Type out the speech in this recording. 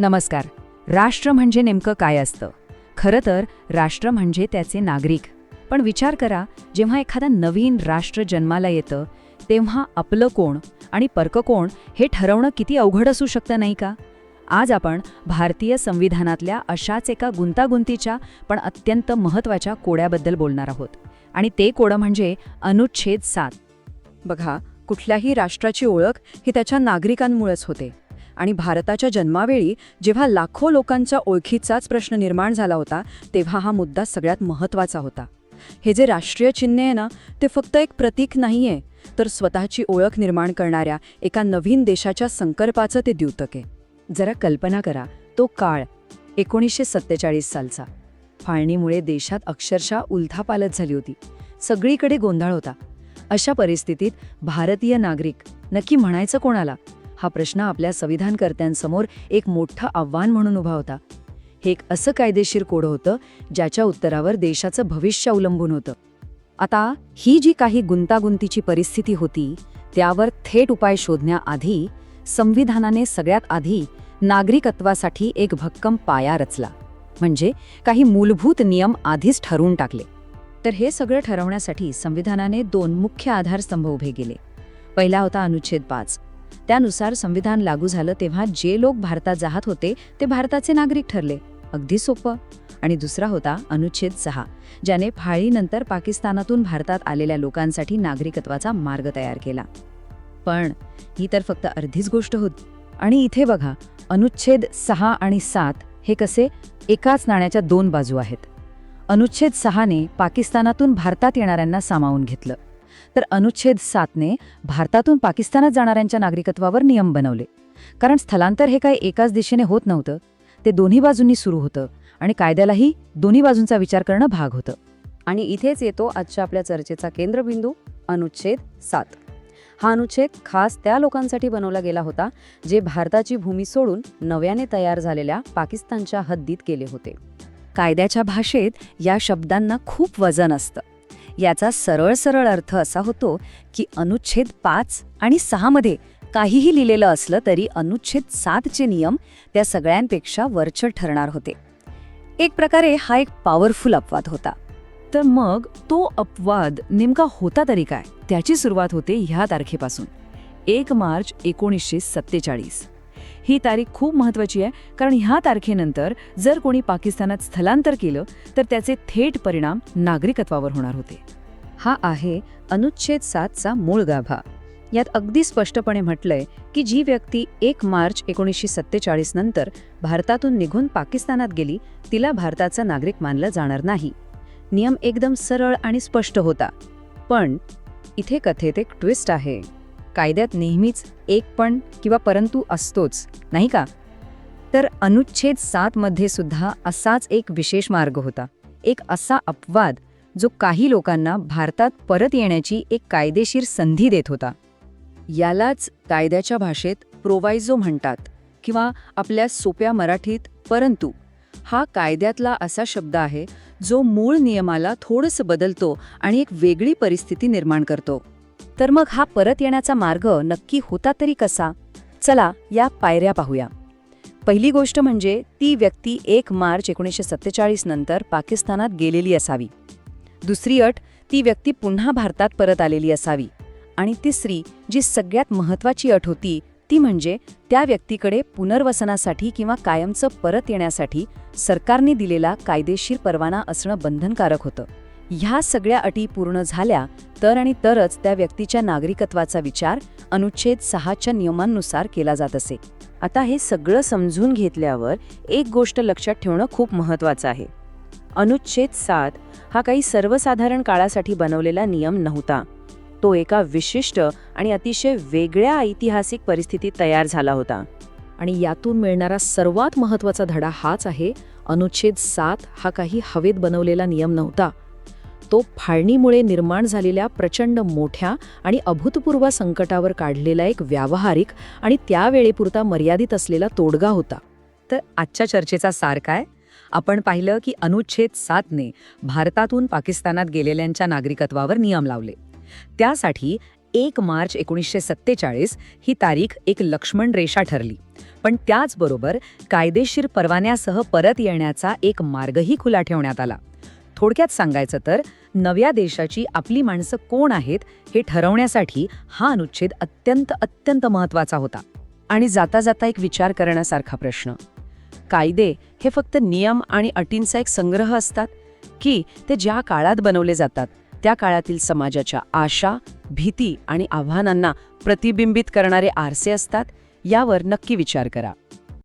नमस्कार. राष्ट्र म्हणजे नेमकं काय असतं? खरं तर राष्ट्र म्हणजे त्याचे नागरिक. पण विचार करा जेव्हा एखादा नवीन राष्ट्र जन्माला येतं तेव्हा आपलं कोण आणि परक कोण हे ठरवणं किती अवघड असू शकतं नाही का? आज आपण भारतीय संविधानातल्या अशाच एका गुंतागुंतीच्या पण अत्यंत महत्त्वाच्या कोड्याबद्दल बोलणार आहोत. आणि ते कोडं म्हणजे अनुच्छेद सात. बघा कुठल्याही राष्ट्राची ओळख ही त्याच्या नागरिकांमुळेच होते. आणि भारताच्या जन्मावेळी जेव्हा लाखो लोकांच्या ओळखीचाच प्रश्न निर्माण झाला होता तेव्हा हा मुद्दा सगळ्यात महत्त्वाचा होता. हे जे राष्ट्रीय चिन्ह आहे ना ते फक्त एक प्रतीक नाहीये तर स्वतःची ओळख निर्माण करणाऱ्या एका नवीन देशाच्या संकल्पाचं ते द्योतक आहे. जरा कल्पना करा तो काळ एकोणीसशे सत्तेचाळीस सालचा. फाळणीमुळे देशात अक्षरशः उलथापालत झाली होती. सगळीकडे गोंधळ होता. अशा परिस्थितीत भारतीय नागरिक नक्की म्हणायचं कोणाला? हा प्रश्न आपल्या संविधानकर्त्यांसमोर एक मोठं आव्हान म्हणून उभा होता. हे एक असं कायदेशीर कोड होतं ज्याच्या उत्तरावर देशाचं भविष्य अवलंबून होतं. आता ही जी काही गुंतागुंतीची परिस्थिती होती त्यावर थेट उपाय शोधण्याआधी संविधानाने सगळ्यात आधी नागरिकत्वासाठी एक भक्कम पाया रचला. म्हणजे काही मूलभूत नियम आधीच ठरवून टाकले. तर हे सगळं ठरवण्यासाठी संविधानाने दोन मुख्य आधारस्तंभ उभे गेले पहिला होता अनुच्छेद पाच. त्यानुसार संविधान लागू झालं तेव्हा जे लोक भारतात जात होते ते भारताचे नागरिक ठरले. अगदी सोपं. आणि दुसरा होता अनुच्छेद सहा ज्याने फाळीनंतर पाकिस्तानातून भारतात आलेल्या लोकांसाठी नागरिकत्वाचा मार्ग तयार केला. पण ही तर फक्त अर्धीच गोष्ट होती. आणि इथे बघा अनुच्छेद सहा आणि सात हे कसे एकाच नाण्याच्या दोन बाजू आहेत. अनुच्छेद सहाने पाकिस्तानातून भारतात येणाऱ्यांना सामावून घेतलं. तर अनुच्छेद सातने भारतातून पाकिस्तानात जाणाऱ्यांच्या नागरिकत्वावर नियम बनवले. कारण स्थलांतर हे काही एकाच दिशेने होत नव्हतं. ते दोन्ही बाजूंनी सुरू होतं आणि कायद्यालाही दोन्ही बाजूंचा विचार करणं भाग होतं. आणि इथेच येतो आजच्या आपल्या चर्चेचा केंद्रबिंदू अनुच्छेद सात. हा अनुच्छेद खास त्या लोकांसाठी बनवला गेला होता जे भारताची भूमी सोडून नव्याने तयार झालेल्या पाकिस्तानच्या हद्दीत गेले होते. कायद्याच्या भाषेत या शब्दांना खूप वजन असतं. याचा सरळ सरळ अर्थ असा होतो की अनुच्छेद पाच आणि सहामध्ये काहीही लिहिलेलं असलं तरी अनुच्छेद सातचे नियम त्या सगळ्यांपेक्षा वरचढ ठरणार होते. एक प्रकारे हा एक पॉवरफुल अपवाद होता. तर मग तो अपवाद नेमका होता तरी काय? त्याची सुरुवात होते ह्या तारखेपासून. एक मार्च एकोणीसशे सत्तेचाळीस. ही तारीख खूप महत्त्वाची आहे. कारण ह्या तारखेनंतर जर कोणी पाकिस्तानात स्थलांतर केलं तर त्याचे थेट परिणाम नागरिकत्वावर होणार होते. हा आहे अनुच्छेद सातचा मूळ गाभा. यात अगदी स्पष्टपणे म्हटलंय की जी व्यक्ती एक मार्च एकोणीसशे सत्तेचाळीस नंतर भारतातून निघून पाकिस्तानात गेली तिला भारताचा नागरिक मानलं जाणार नाही. नियम एकदम सरळ आणि स्पष्ट होता. पण इथे कथेत एक ट्विस्ट आहे. कायद्यात नेहमीच एक पण किंवा परंतु असतोच नाही का? तर अनुच्छेद सातमध्ये सुद्धा असाच एक विशेष मार्ग होता. एक असा अपवाद जो काही लोकांना भारतात परत येण्याची एक कायदेशीर संधी देत होता. यालाच कायद्याच्या भाषेत प्रोवायझो म्हणतात किंवा आपल्या सोप्या मराठीत परंतु. हा कायद्यातला असा शब्द आहे जो मूळ नियमाला थोडंसं बदलतो आणि एक वेगळी परिस्थिती निर्माण करतो. तर मग हा परत येण्याचा मार्ग नक्की होता तरी कसा? चला या पायऱ्या पाहूया. पहिली गोष्ट म्हणजे ती व्यक्ती एक मार्च एकोणीसशे सत्तेचाळीस नंतर पाकिस्तानात गेलेली असावी. दुसरी अट ती व्यक्ती पुन्हा भारतात परत आलेली असावी. आणि तिसरी जी सगळ्यात महत्त्वाची अट होती ती म्हणजे त्या व्यक्तीकडे पुनर्वसनासाठी किंवा कायमचं परत येण्यासाठी सरकारने दिलेला कायदेशीर परवाना असणं बंधनकारक होतं. ह्या सगळ्या अटी पूर्ण झाल्या तर आणि तरच त्या व्यक्तीच्या नागरिकत्वाचा विचार अनुच्छेद सहाच्या नियमांनुसार केला जात असे. आता हे सगळं समजून घेतल्यावर एक गोष्ट लक्षात ठेवणं खूप महत्त्वाचं आहे. अनुच्छेद सात हा काही सर्वसाधारण काळासाठी बनवलेला नियम नव्हता. तो एका विशिष्ट आणि अतिशय वेगळ्या ऐतिहासिक परिस्थितीत तयार झाला होता. आणि यातून मिळणारा सर्वात महत्त्वाचा धडा हाच आहे अनुच्छेद सात हा काही हवेत बनवलेला नियम नव्हता. तो फाळणीमुळे निर्माण झालेल्या प्रचंड मोठ्या आणि अभूतपूर्व संकटावर काढलेला एक व्यावहारिक आणि त्यावेळेपुरता मर्यादित असलेला तोडगा होता. तर आजच्या चर्चेचा सार काय? आपण पाहिलं की अनुच्छेद सातने भारतातून पाकिस्तानात गेलेल्यांच्या नागरिकत्वावर नियम लावले. त्यासाठी एक मार्च एकोणीसशे सत्तेचाळीस ही तारीख एक लक्ष्मण रेषा ठरली. पण त्याचबरोबर कायदेशीर परवान्यासह परत येण्याचा एक मार्गही खुला ठेवण्यात आला. थोडक्यात सांगायचं तर नव्या देशाची आपली माणसं कोण आहेत हे ठरवण्यासाठी हा अनुच्छेद अत्यंत अत्यंत महत्त्वाचा होता आणि जाता जाता एक विचार करण्यासारखा प्रश्न. कायदे हे फक्त नियम आणि अटींचा एक संग्रह असतात की ते ज्या काळात बनवले जातात त्या काळातील समाजाच्या आशा भीती आणि आव्हानांना प्रतिबिंबित करणारे आरसे असतात यावर नक्की विचार करा.